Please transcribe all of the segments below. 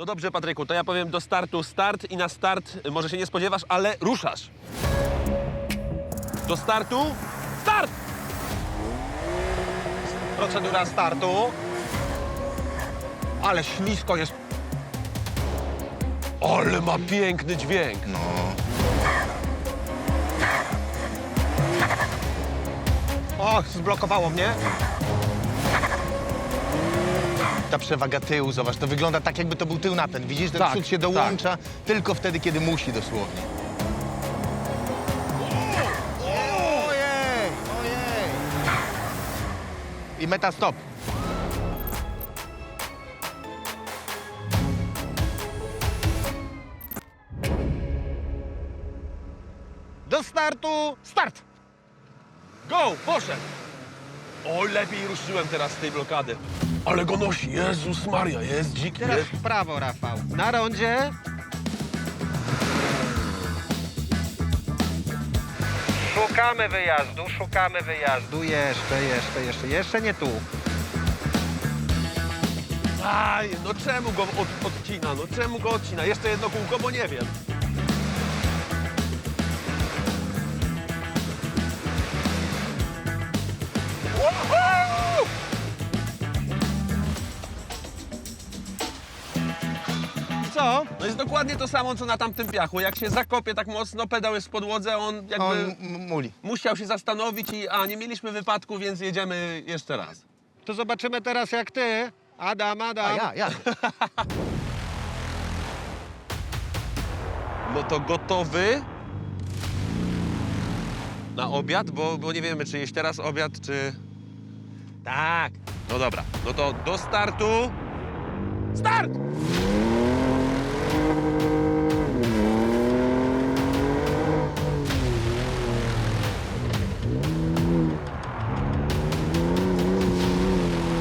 No dobrze, Patryku, to ja powiem do startu start i na start y, może się nie spodziewasz, ale ruszasz. Do startu start! Procedura startu. Ale ślisko jest. Ale ma piękny dźwięk. No. Och, zblokowało mnie. Ta przewaga tyłu, zobacz, to wygląda tak, jakby to był tył napęd. Widzisz, ten Tak, przód się dołącza tylko wtedy, kiedy musi dosłownie. Ojej, ojej. I meta stop. Do startu, start! Go, poszedł! O, lepiej ruszyłem teraz z tej blokady. Ale go nosi, Jezus Maria, jest dziki. Teraz Jest... w prawo, Rafał. Na rondzie. Szukamy wyjazdu, szukamy wyjazdu. Jeszcze, jeszcze, jeszcze, jeszcze nie tu. Aj, no czemu go od, odcina, no czemu go odcina? Jeszcze jedno kółko, bo nie wiem. No jest dokładnie to samo, co na tamtym piachu. Jak się zakopie tak mocno, pedał jest w podłodze, on jakby On m- muli. musiał się zastanowić i a, nie mieliśmy wypadku, więc jedziemy jeszcze raz. To zobaczymy teraz jak ty. Adam, Adam. A ja, ja. No to gotowy na obiad, bo, bo nie wiemy, czy jeść teraz obiad, czy... Tak. No dobra, no to do startu. Start!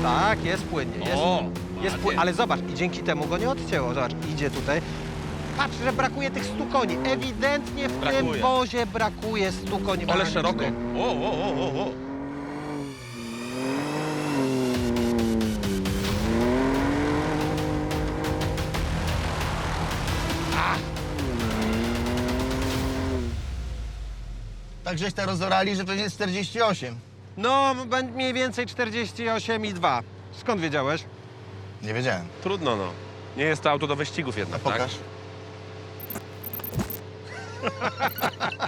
Tak, jest płynnie. Jest, O, jest ładnie. pły... Ale zobacz, i dzięki temu go nie odcięło. Zobacz, idzie tutaj. Patrz, że brakuje tych stu koni. Ewidentnie w Brakuje. tym wozie brakuje stu koni Ale mechanicznych. szeroko. O, o, o, o, o. Tak żeś to rozorali, że pewnie jest 48. No, będzie mniej więcej 48,2. Skąd wiedziałeś? Nie wiedziałem. Trudno, no. Nie jest to auto do wyścigów jednak, tak? pokaż.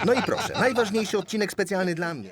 No i proszę, najważniejszy odcinek specjalny dla mnie.